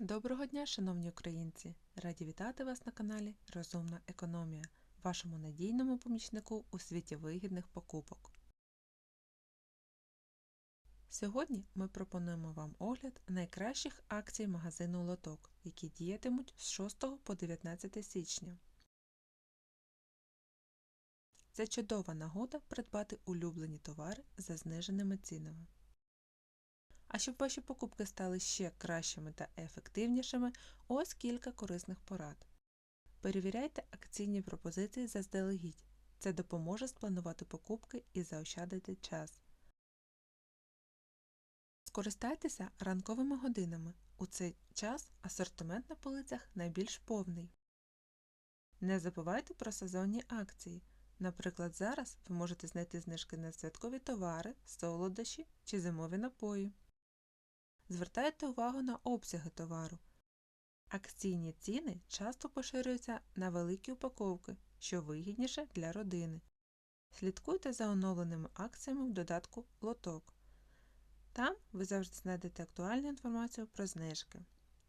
Доброго дня, шановні українці! Раді вітати вас на каналі Розумна економія, вашому надійному помічнику у світі вигідних покупок. Сьогодні ми пропонуємо вам огляд найкращих акцій магазину Лоток, які діятимуть з 6 по 19 січня. Це чудова нагода придбати улюблені товари за зниженими цінами. А щоб ваші покупки стали ще кращими та ефективнішими, ось кілька корисних порад. Перевіряйте акційні пропозиції заздалегідь. Це допоможе спланувати покупки і заощадити час. Скористайтеся ранковими годинами. У цей час асортимент на полицях найбільш повний. Не забувайте про сезонні акції. Наприклад, зараз ви можете знайти знижки на святкові товари, солодощі чи зимові напої. Звертайте увагу на обсяги товару. Акційні ціни часто поширюються на великі упаковки, що вигідніше для родини. Слідкуйте за оновленими акціями в додатку Лоток. Там ви завжди знайдете актуальну інформацію про знижки.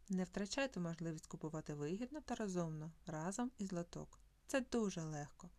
Не втрачайте можливість купувати вигідно та розумно разом із лоток. Це дуже легко.